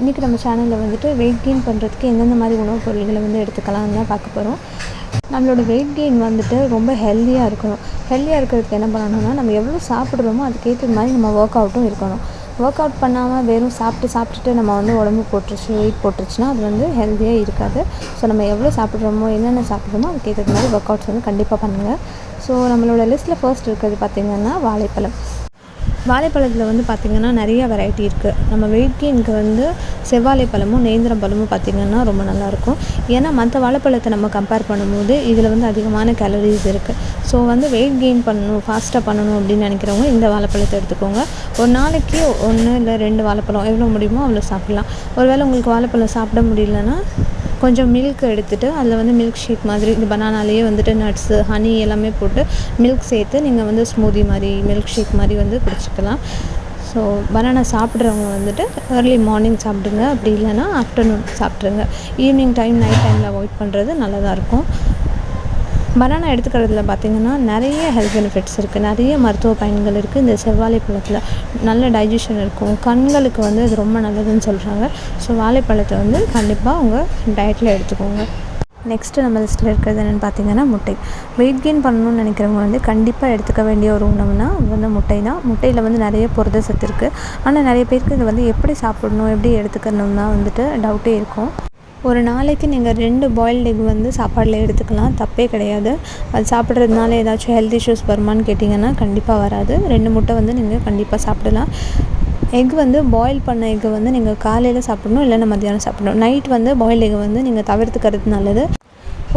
இன்றைக்கி நம்ம சேனலில் வந்துட்டு வெயிட் கெயின் பண்ணுறதுக்கு எந்தெந்த மாதிரி உணவுப் பொருள்களை வந்து எடுத்துக்கலாம்னு தான் பார்க்க போகிறோம் நம்மளோட வெயிட் கெயின் வந்துட்டு ரொம்ப ஹெல்த்தியாக இருக்கணும். ஹெல்த்தியாக இருக்கிறதுக்கு என்ன பண்ணணும்னா நம்ம எவ்வளோ சாப்பிட்றோமோ அதுக்கேற்ற மாதிரி நம்ம ஒர்க் அவுட்டும் இருக்கணும். ஒர்க் அவுட் பண்ணாமல் வெறும் சாப்பிட்டு சாப்பிட்டுட்டு நம்ம வந்து உடம்பு போட்டுருச்சு வெயிட் போட்டுருச்சுன்னா அது வந்து ஹெல்த்தியாக இருக்காது. ஸோ நம்ம எவ்வளோ சாப்பிட்றோமோ என்னென்ன சாப்பிட்றோமோ அதுக்கேற்ற மாதிரி ஒர்க் அவுட்ஸ் வந்து கண்டிப்பாக பண்ணுங்கள் ஸோ நம்மளோட லிஸ்ட்டில் ஃபர்ஸ்ட் இருக்கிறது பார்த்திங்கன்னா வாழைப்பழம். வாழைப்பழத்தில் வந்து பார்த்திங்கன்னா நிறைய வெரைட்டி இருக்குது நம்ம வெயிட் கெயினுக்கு வந்து செவ்வாழை பழமும் நேந்திரம் பழமும் பார்த்திங்கன்னா ரொம்ப நல்லாயிருக்கும் ஏன்னா மற்ற வாழைப்பழத்தை நம்ம கம்பேர் பண்ணும்போது இதில் வந்து அதிகமான கேலரிஸ் இருக்குது ஸோ வந்து வெயிட் கெயின் பண்ணணும் ஃபாஸ்ட்டாக பண்ணணும் அப்படின்னு நினைக்கிறவங்க இந்த வாழைப்பழத்தை எடுத்துக்கோங்க. ஒரு நாளைக்கு ஒன்று இல்லை ரெண்டு வாழைப்பழம் எவ்வளோ முடியுமோ அவ்வளோ சாப்பிட்லாம். ஒருவேளை உங்களுக்கு வாழைப்பழம் சாப்பிட முடியலன்னா கொஞ்சம் மில்க் எடுத்துகிட்டு அதில் வந்து மில்க் ஷேக் மாதிரி இந்த பனானாலேயே வந்துட்டு நட்ஸு ஹனி எல்லாமே போட்டு மில்க் சேர்த்து நீங்கள் வந்து ஸ்மூதி மாதிரி மில்க் ஷேக் மாதிரி வந்து குடிச்சிக்கலாம். ஸோ பனானா சாப்பிட்றவங்க வந்துட்டு ஏர்லி மார்னிங் சாப்பிடுங்க. அப்படி இல்லைன்னா ஆஃப்டர்நூன் சாப்பிட்ருங்க ஈவினிங் டைம் நைட் டைமில் அவாய்ட் பண்ணுறது நல்லதாக இருக்கும். பனானா எடுத்துக்கிறதுல பார்த்திங்கன்னா நிறைய ஹெல்த் பெனிஃபிட்ஸ் இருக்குது நிறைய மருத்துவ பயன்கள் இருக்குது இந்த செவ்வாழை பழத்தில் நல்ல டைஜஷன் இருக்கும். கண்களுக்கு வந்து அது ரொம்ப நல்லதுன்னு சொல்கிறாங்க ஸோ வாழைப்பழத்தை வந்து கண்டிப்பாக உங்கள் டயட்டில் எடுத்துக்கோங்க. நெக்ஸ்ட்டு நம்ம லிஸ்ட்டில் இருக்கிறது என்னென்னு பார்த்தீங்கன்னா முட்டை. வெயிட் கெயின் பண்ணணும்னு நினைக்கிறவங்க வந்து கண்டிப்பாக எடுத்துக்க வேண்டிய ஒரு உணவுனா வந்து முட்டை தான் முட்டையில் வந்து நிறைய புரத சத்து இருக்குது ஆனால் நிறைய பேருக்கு இது வந்து எப்படி சாப்பிடணும் எப்படி எடுத்துக்கணும்னா வந்துட்டு டவுட்டே இருக்கும். ஒரு நாளைக்கு நீங்கள் ரெண்டு பாயில்டு எக் வந்து சாப்பாடில் எடுத்துக்கலாம். தப்பே கிடையாது. அது சாப்பிட்றதுனால ஏதாச்சும் ஹெல்த் இஷ்யூஸ் வருமான்னு கேட்டிங்கன்னா கண்டிப்பாக வராது. ரெண்டு முட்டை வந்து நீங்கள் கண்டிப்பாக சாப்பிடலாம். எக் வந்து பாயில் பண்ண எக் வந்து நீங்கள் காலையில் சாப்பிடணும் இல்லைன்னா மத்தியானம் சாப்பிடணும். நைட் வந்து பாயில் எக் வந்து நீங்கள் தவிர்த்துக்கிறது நல்லது.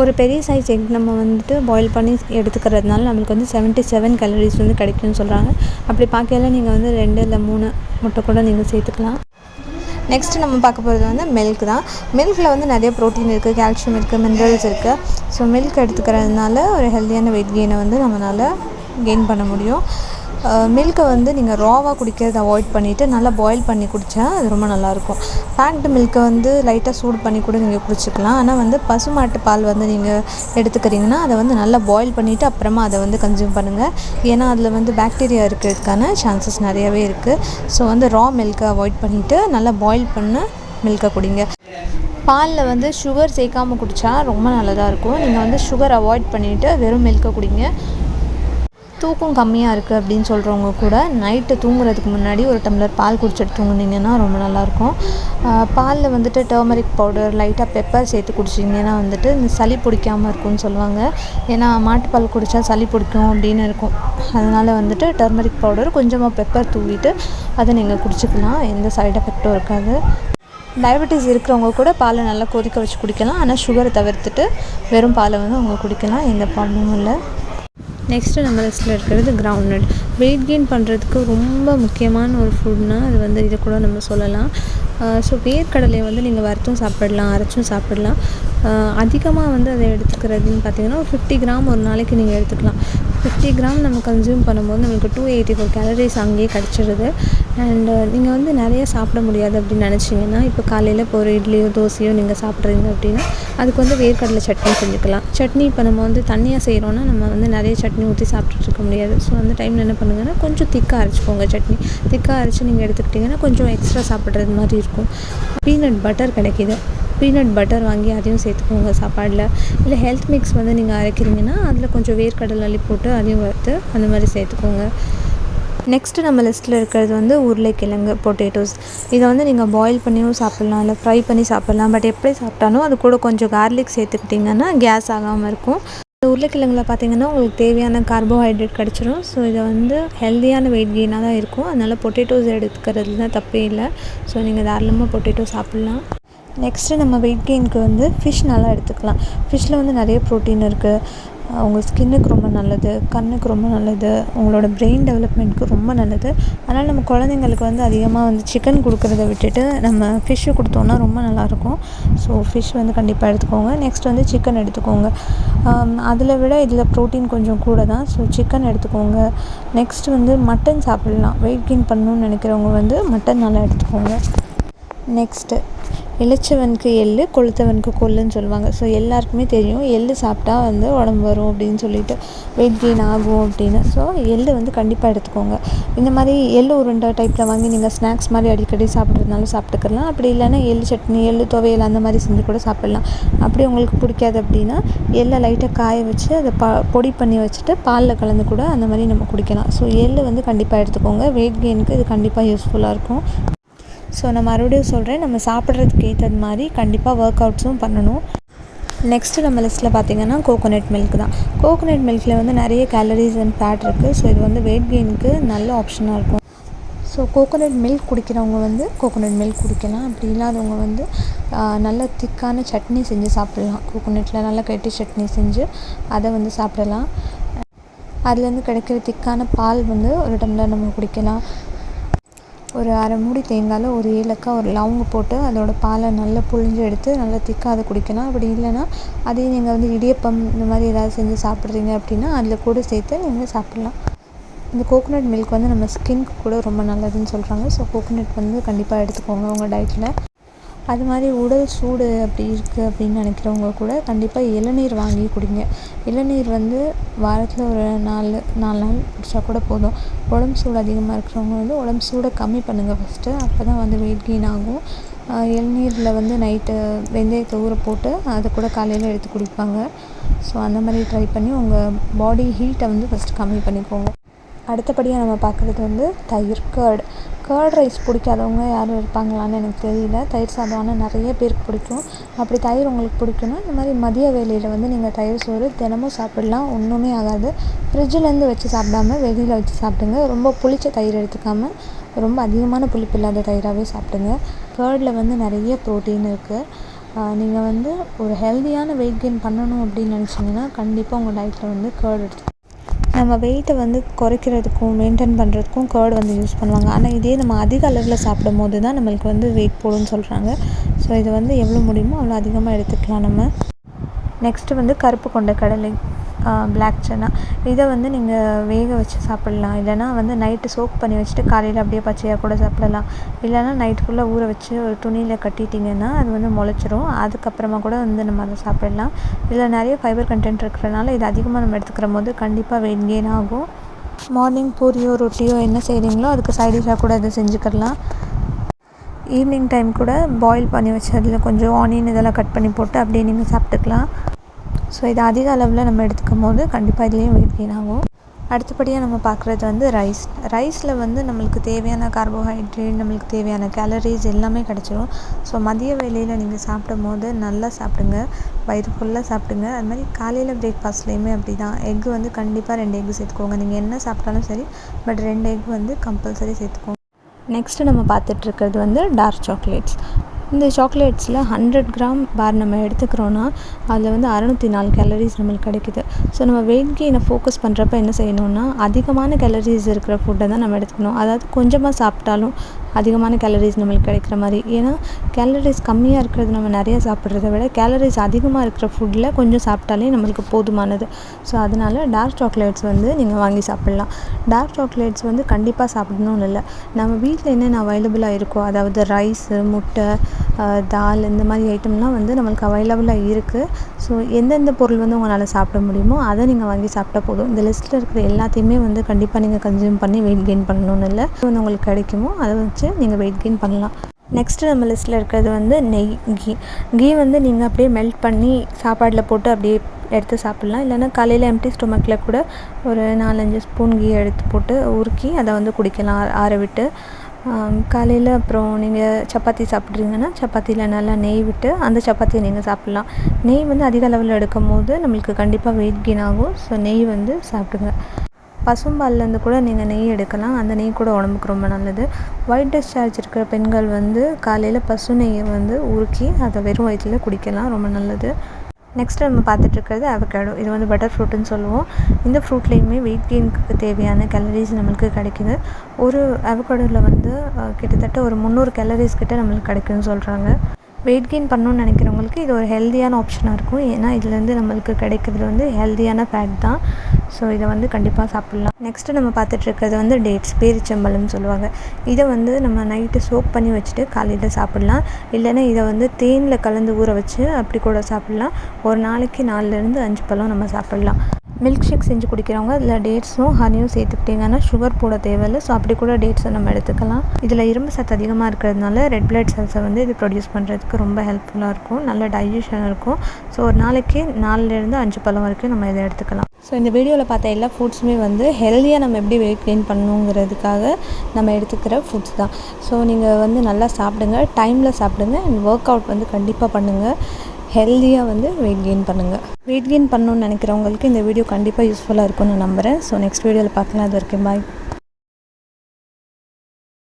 ஒரு பெரிய சைஸ் எக் நம்ம வந்துட்டு பாயில் பண்ணி எடுத்துக்கிறதுனால நம்மளுக்கு வந்து செவன்ட்டி செவன் கேலரிஸ் வந்து கிடைக்கும்னு சொல்கிறாங்க அப்படி பார்க்கையில நீங்கள் வந்து ரெண்டு இல்லை மூணு முட்டை கூட நீங்கள் சேர்த்துக்கலாம். நெக்ஸ்ட்டு நம்ம பார்க்க போகிறது வந்து மில்க் தான். மில்கில் வந்து நிறைய ப்ரோட்டீன் இருக்குது கால்சியம் இருக்குது மினரல்ஸ் இருக்குது ஸோ மில்க் எடுத்துக்கிறதுனால ஒரு ஹெல்த்தியான வெயிட் கெயினை வந்து நம்மளால் கெயின் பண்ண முடியும். மில்க்கை வந்து நீங்கள் ராவாக குடிக்கிறத அவாய்ட் பண்ணிவிட்டு நல்லா பாயில் பண்ணி குடித்தா அது ரொம்ப நல்லாயிருக்கும் பேக்டு மில்க்கை வந்து லைட்டாக சூடு பண்ணி கூட நீங்கள் குடிச்சிக்கலாம். ஆனால் வந்து பசுமாட்டு பால் வந்து நீங்கள் எடுத்துக்கிறீங்கன்னா அதை வந்து நல்லா பாயில் பண்ணிவிட்டு அப்புறமா அதை வந்து கன்சியூம் பண்ணுங்கள் ஏன்னா அதில் வந்து பேக்டீரியா இருக்கிறதுக்கான சான்சஸ் நிறையவே இருக்குது ஸோ வந்து ரா மில்க்கை அவாய்ட் பண்ணிவிட்டு நல்லா பாயில் பண்ண மில்கை குடிங்க. பாலில் வந்து சுகர் சேர்க்காமல் குடித்தா ரொம்ப நல்லதாக இருக்கும். நீங்கள் வந்து சுகர் அவாய்ட் பண்ணிவிட்டு வெறும் மில்க்கை குடிங்க. தூக்கம் கம்மியாக இருக்குது அப்படின்னு சொல்கிறவங்க கூட நைட்டு தூங்குறதுக்கு முன்னாடி ஒரு டம்ளர் பால் குடிச்சிட்டு தூங்குனீங்கன்னா ரொம்ப நல்லாயிருக்கும். பாலில் வந்துட்டு டர்மரிக் பவுடர் லைட்டாக பெப்பர் சேர்த்து குடிச்சிங்கன்னா வந்துட்டு இந்த சளி பிடிக்காமல் இருக்கும்னு சொல்லுவாங்க. ஏன்னா மாட்டுப்பால் குடித்தா சளி பிடிக்கும் அப்படின்னு இருக்கும். அதனால் வந்துட்டு டர்மரிக் பவுடர் கொஞ்சமாக பெப்பர் தூவிட்டு அதை நீங்கள் குடிச்சிக்கலாம். எந்த சைடு எஃபெக்ட்டும் இருக்காது. டயபெட்டிஸ் இருக்கிறவங்க கூட பாலை நல்லா கொதிக்க வச்சு குடிக்கலாம். ஆனால் சுகரை தவிர்த்துட்டு வெறும் பாலை வந்து அவங்க குடிக்கலாம். எந்த ப்ராப்ளமும் இல்லை. நெக்ஸ்ட்டு நம்ம லிஸ்ட்டில் இருக்கிறது கிரவுண்ட் நட் வெயிட் கெயின் பண்ணுறதுக்கு ரொம்ப முக்கியமான ஒரு ஃபுட்னால் அது வந்து இதை கூட நம்ம சொல்லலாம். ஸோ வேர்க்கடலையை வந்து நீங்கள் வறுத்தும் சாப்பிடலாம் அரைச்சும் சாப்பிடலாம். அதிகமாக வந்து அதை எடுத்துக்கிறதுன்னு பார்த்தீங்கன்னா ஒரு ஃபிஃப்டி கிராம் ஒரு நாளைக்கு நீங்கள் எடுத்துக்கலாம். ஃபிஃப்டி கிராம் நம்ம கன்சியூம் பண்ணும்போது நம்மளுக்கு டூ எயிட்டி ஃபோர் கேலரிஸ் அங்கேயே கிடச்சிருது. அண்டு நீங்கள் வந்து நிறைய சாப்பிட முடியாது அப்படின்னு நினச்சிங்கன்னா இப்போ காலையில் இப்போ ஒரு இட்லியோ தோசையோ நீங்கள் சாப்பிட்றீங்க அப்படின்னா அதுக்கு வந்து வேர்க்கடலை சட்னி செஞ்சுக்கலாம். சட்னி இப்போ நம்ம வந்து தண்ணியாக செய்கிறோன்னா நம்ம வந்து நிறைய சட்னி ஊற்றி சாப்பிட்டுட்டு இருக்க முடியாது. ஸோ அந்த டைமில் என்ன பண்ணுங்கன்னா கொஞ்சம் திக்காக அரைச்சிக்கோங்க சட்னி. திக்காக அரைச்சி நீங்கள் எடுத்துக்கிட்டிங்கன்னா கொஞ்சம் எக்ஸ்ட்ரா சாப்பிட்றது மாதிரி இருக்கும். பீனட் பட்டர் கிடைக்கிது. பீனட் பட்டர் வாங்கி அதையும் சேர்த்துக்கோங்க சாப்பாடில். இல்லை ஹெல்த் மிக்ஸ் வந்து நீங்கள் அரைக்கிறீங்கன்னா அதில் கொஞ்சம் வேர்க்கடலை அள்ளி போட்டு அதையும் வறுத்து அந்த மாதிரி சேர்த்துக்கோங்க. நெக்ஸ்ட்டு நம்ம லிஸ்ட்டில் இருக்கிறது வந்து உருளைக்கிழங்கு பொட்டேட்டோஸ் இதை வந்து நீங்கள் பாயில் பண்ணியும் சாப்பிட்லாம் இல்லை ஃப்ரை பண்ணி சாப்பிட்லாம். பட் எப்படி சாப்பிட்டாலும் அது கூட கொஞ்சம் கார்லிக் சேர்த்துக்கிட்டிங்கன்னா கேஸ் ஆகாமல் இருக்கும். இந்த உருளைக்கிழங்குல பார்த்தீங்கன்னா உங்களுக்கு தேவையான கார்போஹைட்ரேட் கிடச்சிரும். ஸோ இதை வந்து ஹெல்த்தியான வெயிட் கெயினாக தான் இருக்கும். அதனால் பொட்டேட்டோஸ் எடுத்துக்கிறதுல தப்பே இல்லை. ஸோ நீங்கள் தாராளமாக பொட்டேட்டோ சாப்பிட்லாம். நெக்ஸ்ட்டு நம்ம வெயிட் கெயினுக்கு வந்து ஃபிஷ் நல்லா எடுத்துக்கலாம். ஃபிஷ்ஷில் வந்து நிறைய ப்ரோட்டீன் இருக்குது உங்கள் ஸ்கின்னுக்கு ரொம்ப நல்லது கண்ணுக்கு ரொம்ப நல்லது உங்களோட பிரெயின் டெவலப்மெண்ட்க்கு ரொம்ப நல்லது. அதனால் நம்ம குழந்தைங்களுக்கு வந்து அதிகமாக வந்து சிக்கன் கொடுக்குறத விட்டுட்டு நம்ம ஃபிஷ்ஷு கொடுத்தோன்னா ரொம்ப நல்லாயிருக்கும் ஸோ ஃபிஷ் வந்து கண்டிப்பாக எடுத்துக்கோங்க. நெக்ஸ்ட் வந்து சிக்கன் எடுத்துக்கோங்க. Um, அதில் விட இதில் ப்ரோட்டீன் கொஞ்சம் கூட தான். ஸோ சிக்கன் எடுத்துக்கோங்க. நெக்ஸ்ட் வந்து மட்டன் சாப்பிட்லாம். வெயிட் கெயின் பண்ணணும்னு நினைக்கிறவங்க வந்து மட்டன் நல்லா எடுத்துக்கோங்க. நெக்ஸ்ட்டு இளைச்சவனுக்கு எள்ளு கொளுத்தவனுக்கு கொள்ளுன்னு சொல்லுவாங்க. ஸோ எல்லாருக்குமே தெரியும் எள்ளு சாப்பிட்டா வந்து உடம்பு வரும் அப்படின்னு சொல்லிட்டு வெயிட் கெயின் ஆகும் அப்படின்னு. ஸோ எள்ளு வந்து கண்டிப்பாக எடுத்துக்கோங்க. இந்த மாதிரி எள்ளு உருண்டை டைப்பில் வாங்கி நீங்கள் ஸ்நாக்ஸ் மாதிரி அடிக்கடி சாப்பிட்றதுனாலும் சாப்பிட்டுக்கலாம். அப்படி இல்லைன்னா எள்ளு சட்னி எள்ளு துவையல் அந்த மாதிரி செஞ்சு கூட சாப்பிட்லாம். அப்படி உங்களுக்கு பிடிக்காது அப்படின்னா எள்ளை லைட்டாக காய வச்சு அதை ப பொடி பண்ணி வச்சுட்டு பாலில் கலந்து கூட அந்த மாதிரி நம்ம குடிக்கலாம். ஸோ எள்ளு வந்து கண்டிப்பாக எடுத்துக்கோங்க. வெயிட் கெயினுக்கு இது கண்டிப்பாக யூஸ்ஃபுல்லாக இருக்கும். ஸோ நான் மறுபடியும் சொல்கிறேன் நம்ம சாப்பிட்றதுக்கு ஏற்றது மாதிரி கண்டிப்பாக ஒர்க் அவுட்ஸும் பண்ணணும். நெக்ஸ்ட்டு நம்ம லிஸ்ட்டில் பார்த்திங்கன்னா கோகோனட் மில்க் தான். கோகோனட் மில்கில் வந்து நிறைய கேலரிஸ் அண்ட் ஃபேட் இருக்குது ஸோ இது வந்து வெயிட் கெயினுக்கு நல்ல ஆப்ஷனாக இருக்கும். ஸோ கோகோனட் மில்க் குடிக்கிறவங்க வந்து கோகோனட் மில்க் குடிக்கலாம். அப்படி இல்லாதவங்க வந்து நல்ல திக்கான சட்னி செஞ்சு சாப்பிட்லாம். கோகோனட்டில் நல்லா கெட்டி சட்னி செஞ்சு அதை வந்து சாப்பிடலாம். அதுலேருந்து கிடைக்கிற திக்கான பால் வந்து ஒரு டம்ளர் நம்ம குடிக்கலாம். ஒரு அரை மூடி தேங்காயில் ஒரு ஏலக்காய் ஒரு லவங்கு போட்டு அதோட பாலை நல்லா புழிஞ்சு எடுத்து நல்லா திக்காக அதை குடிக்கலாம் அப்படி இல்லைன்னா அதையும் நீங்கள் வந்து இடியப்பம் இந்த மாதிரி ஏதாவது செஞ்சு சாப்பிட்றீங்க அப்படின்னா அதில் கூட சேர்த்து நீங்கள் சாப்பிட்லாம். இந்த கோகோனட் மில்க் வந்து நம்ம ஸ்கின்க்கு கூட ரொம்ப நல்லதுன்னு சொல்கிறாங்க ஸோ கோகோனட் வந்து கண்டிப்பாக எடுத்துக்கோங்க உங்கள் டயட்டில் அது மாதிரி உடல் சூடு அப்படி இருக்குது அப்படின்னு நினைக்கிறவங்க கூட கண்டிப்பாக இளநீர் வாங்கி குடிங்க. இளநீர் வந்து வாரத்தில் ஒரு நாலு நாலு நாள் குடித்தா கூட போதும். உடம்பு சூடு அதிகமாக இருக்கிறவங்க வந்து உடம்பு சூடை கம்மி பண்ணுங்கள் ஃபஸ்ட்டு அப்போ தான் வந்து வெயிட் கெயின் ஆகும். இளநீரில் வந்து நைட்டு வெந்தயத்தை ஊற போட்டு அதை கூட காலையில் எடுத்து குடிப்பாங்க. ஸோ அந்த மாதிரி ட்ரை பண்ணி உங்கள் பாடி ஹீட்டை வந்து ஃபஸ்ட்டு கம்மி பண்ணிக்கோங்க. அடுத்தபடியாக நம்ம பார்க்குறது வந்து தயிர் கேர்ட் ரைஸ் பிடிக்காதவங்க யாரும் இருப்பாங்களான்னு எனக்கு தெரியல. தயிர் சாதம் ஆனால் நிறைய பேருக்கு பிடிக்கும். அப்படி தயிர் உங்களுக்கு பிடிக்குன்னா இந்த மாதிரி மதிய வேளையில் வந்து நீங்கள் தயிர் சோறு தினமும் சாப்பிட்லாம். ஒன்றுமே ஆகாது. ஃப்ரிட்ஜிலேருந்து வச்சு சாப்பிடாம வெளியில் வச்சு சாப்பிடுங்க. ரொம்ப புளிச்ச தயிர் எடுத்துக்காமல் ரொம்ப அதிகமான புளிப்பு இல்லாத தயிராகவே சாப்பிடுங்க. கேர்டில் வந்து நிறைய ப்ரோட்டீன் இருக்குது நீங்கள் வந்து ஒரு ஹெல்த்தியான வெயிட் கெயின் பண்ணணும் அப்படின்னு நினச்சிங்கன்னா கண்டிப்பாக உங்கள் டயட்டில் வந்து கேர்டு எடுத்து நம்ம வெயிட்டை வந்து குறைக்கிறதுக்கும் மெயின்டைன் பண்ணுறதுக்கும் கர்டு வந்து யூஸ் பண்ணுவாங்க. ஆனால் இதே நம்ம அதிக அளவில் சாப்பிடும் போது தான் நம்மளுக்கு வந்து வெயிட் போடும்னு சொல்கிறாங்க ஸோ இது வந்து எவ்வளோ முடியுமோ அவ்வளோ அதிகமாக எடுத்துக்கலாம் நம்ம. நெக்ஸ்ட்டு வந்து கருப்பு கொண்ட கடலை. பிளாக் சன்னா இதை வந்து நீங்கள் வேக வச்சு சாப்பிட்லாம். இல்லைனா வந்து நைட்டு சோக் பண்ணி வச்சுட்டு காலையில் அப்படியே பச்சையாக கூட சாப்பிடலாம். இல்லைனா நைட் ஃபுல்லாக ஊற வச்சு ஒரு துணியில் கட்டிட்டிங்கன்னா அது வந்து முளைச்சிரும். அதுக்கப்புறமா கூட வந்து நம்ம அதை சாப்பிடலாம். இதில் நிறைய ஃபைபர் கண்டென்ட் இருக்கிறனால இது அதிகமாக நம்ம எடுத்துக்கிற போது கண்டிப்பாக வெயிட் கெயின் ஆகும். மார்னிங் பூரியோ ரொட்டியோ என்ன செய்கிறீங்களோ அதுக்கு சைட் டிஷ்ஷாக கூட இதை செஞ்சுக்கிடலாம். ஈவினிங் டைம் கூட பாயில் பண்ணி வச்சு அதில் கொஞ்சம் ஆனியன் இதெல்லாம் கட் பண்ணி போட்டு அப்படியே நீங்கள் சாப்பிட்டுக்கலாம். ஸோ இது அதிக அளவில் நம்ம எடுத்துக்கும் போது கண்டிப்பாக இதுலேயும் வெயிட் கெயின் ஆகும். அடுத்தபடியாக நம்ம பார்க்குறது வந்து ரைஸ் ரைஸில் வந்து நம்மளுக்கு தேவையான கார்போஹைட்ரேட் நம்மளுக்கு தேவையான கேலரிஸ் எல்லாமே கிடச்சிரும். ஸோ மதிய வேலையில் நீங்கள் சாப்பிடும் போது நல்லா சாப்பிடுங்க. வயிறு ஃபுல்லாக சாப்பிடுங்க. அது மாதிரி காலையில் பிரேக்ஃபாஸ்ட்லேயுமே அப்படி தான் எக் வந்து கண்டிப்பாக ரெண்டு எக்கு சேர்த்துக்கோங்க. நீங்கள் என்ன சாப்பிட்டாலும் சரி பட் ரெண்டு எக் வந்து கம்பல்சரி சேர்த்துக்கோங்க. நெக்ஸ்ட்டு நம்ம பார்த்துட்ருக்கிறது வந்து டார்க் சாக்லேட்ஸ் இந்த சாக்லேட்ஸில் ஹண்ட்ரட் கிராம் பார் நம்ம எடுத்துக்கிறோன்னா அதில் வந்து அறநூற்றி நாலு கேலரிஸ் நம்மளுக்கு கிடைக்குது. ஸோ நம்ம வெயிட் கெயினை ஃபோக்கஸ் பண்ணுறப்ப என்ன செய்யணும்னா அதிகமான கேலரிஸ் இருக்கிற ஃபுட்டை தான் நம்ம எடுத்துக்கணும். அதாவது கொஞ்சமாக சாப்பிட்டாலும் அதிகமான கேலரிஸ் நம்மளுக்கு கிடைக்கிற மாதிரி. ஏன்னா கேலரிஸ் கம்மியாக இருக்கிறது நம்ம நிறையா சாப்பிட்றத விட கேலரிஸ் அதிகமாக இருக்கிற ஃபுட்டில் கொஞ்சம் சாப்பிட்டாலே நம்மளுக்கு போதுமானது. ஸோ அதனால் டார்க் சாக்லேட்ஸ் வந்து நீங்கள் வாங்கி சாப்பிட்லாம். டார்க் சாக்லேட்ஸ் வந்து கண்டிப்பாக சாப்பிடணும்னு இல்லை. நம்ம வீட்டில் என்னென்ன அவைலபிளாக இருக்கோ அதாவது ரைஸு முட்டை தால் இந்த மாதிரி ஐட்டம்லாம் வந்து நம்மளுக்கு அவைலபிளாக இருக்குது ஸோ எந்தெந்த பொருள் வந்து உங்களால் சாப்பிட முடியுமோ அதை நீங்கள் வாங்கி சாப்பிட்டா போதும். இந்த லிஸ்ட்டில் இருக்கிற எல்லாத்தையுமே வந்து கண்டிப்பாக நீங்கள் கன்சியூம் பண்ணி வெயிட் கெயின் பண்ணணும்னு இல்லை. வந்து உங்களுக்கு கிடைக்குமோ அதை வச்சு நீங்கள் வெயிட் கெயின் பண்ணலாம். நெக்ஸ்ட்டு நம்ம லிஸ்ட்டில் இருக்கிறது வந்து நெய் கீ. கீ வந்து நீங்கள் அப்படியே மெல்ட் பண்ணி சாப்பாட்டில் போட்டு அப்படியே எடுத்து சாப்பிட்லாம். இல்லைன்னா காலையில் எம்டி ஸ்டொமக்கில் கூட ஒரு நாலஞ்சு ஸ்பூன் கீ எடுத்து போட்டு உருக்கி அதை வந்து குடிக்கலாம். ஆற விட்டு காலையில் அப்புறம் நீங்கள் சப்பாத்தி சாப்பிட்றீங்கன்னா சப்பாத்தியில் நல்லா நெய் விட்டு அந்த சப்பாத்தியை நீங்கள் சாப்பிட்லாம். நெய் வந்து அதிக அளவில் எடுக்கும் போது நம்மளுக்கு கண்டிப்பாக வெயிட் கெயின் ஆகும். ஸோ நெய் வந்து சாப்பிடுங்க. பசும்பால்லேருந்து கூட நீங்கள் நெய் எடுக்கலாம். அந்த நெய் கூட உடம்புக்கு ரொம்ப நல்லது. ஒயிட் டிஸ்சார்ஜ் இருக்கிற பெண்கள் வந்து காலையில் பசு நெய்யை வந்து உருக்கி அதை வெறும் வயிற்றில் குடிக்கலாம். ரொம்ப நல்லது. நெக்ஸ்ட் நம்ம பார்த்துட்ருக்கிறது அவகேடோ இது வந்து பட்டர் ஃப்ரூட்டுன்னு சொல்லுவோம். இந்த ஃப்ரூட்லேயுமே வெயிட் கெயினுக்கு தேவையான கேலரிஸ் நம்மளுக்கு கிடைக்குது. ஒரு அவகேடோவில் வந்து கிட்டத்தட்ட ஒரு முந்நூறு கேலரிஸ் கிட்ட நம்மளுக்கு கிடைக்குன்னு சொல்கிறாங்க வெயிட் கெயின் பண்ணணும்னு நினைக்கிறவங்களுக்கு இது ஒரு ஹெல்த்தியான ஆப்ஷனாக இருக்கும். ஏன்னா இதுலேருந்து நம்மளுக்கு கிடைக்கிறது வந்து ஹெல்த்தியான ஃபேட் தான். ஸோ இதை வந்து கண்டிப்பாக சாப்பிட்லாம். நெக்ஸ்ட்டு நம்ம பார்த்துட்ருக்கிறது வந்து டேட்ஸ் பேரிச்சம்பழம்னு சொல்லுவாங்க. இதை வந்து நம்ம நைட்டு சோப் பண்ணி வச்சுட்டு காலையில் சாப்பிட்லாம். இல்லைன்னா இதை வந்து தேனில் கலந்து ஊற வச்சு அப்படி கூட சாப்பிட்லாம். ஒரு நாளைக்கு நாலுலேருந்து அஞ்சு பழம் நம்ம சாப்பிட்லாம். மில்க் ஷேக் செஞ்சு குடிக்கிறவங்க இதில் டேட்ஸும் ஹனியும் சேர்த்துக்கிட்டிங்கன்னா சுகர் போட தேவையில்லை. ஸோ அப்படி கூட டேட்ஸை நம்ம எடுத்துக்கலாம். இதில் இரும்பு சத்து அதிகமாக இருக்கிறதுனால ரெட் பிளட் செல்ஸை வந்து இது ப்ரொடியூஸ் பண்ணுறதுக்கு ரொம்ப ஹெல்ப்ஃபுல்லாக இருக்கும். நல்ல டைஜஷன் இருக்கும். ஸோ ஒரு நாளைக்கு நாலுலேருந்து அஞ்சு பழம் வரைக்கும் நம்ம இதை எடுத்துக்கலாம். ஸோ இந்த வீடியோவில் பார்த்த எல்லா ஃபுட்ஸுமே வந்து ஹெல்த்தியாக நம்ம எப்படி வெயிட் கெயின் பண்ணணுங்கிறதுக்காக நம்ம எடுத்துக்கிற ஃபுட்ஸ் தான். ஸோ நீங்கள் வந்து நல்லா சாப்பிடுங்க டைமில் சாப்பிடுங்க அண்ட் ஒர்க் அவுட் வந்து கண்டிப்பாக பண்ணுங்கள் ஹெல்த்தியாக வந்து வெயிட் கெயின் பண்ணுங்கள் வெயிட் கெயின் பண்ணணும்னு நினைக்கிறவங்களுக்கு இந்த வீடியோ கண்டிப்பாக யூஸ்ஃபுல்லாக இருக்கும்னு நம்புகிறேன் ஸோ நெக்ஸ்ட் வீடியோவில் பார்க்கலாம். அது வரைக்கும் பாய்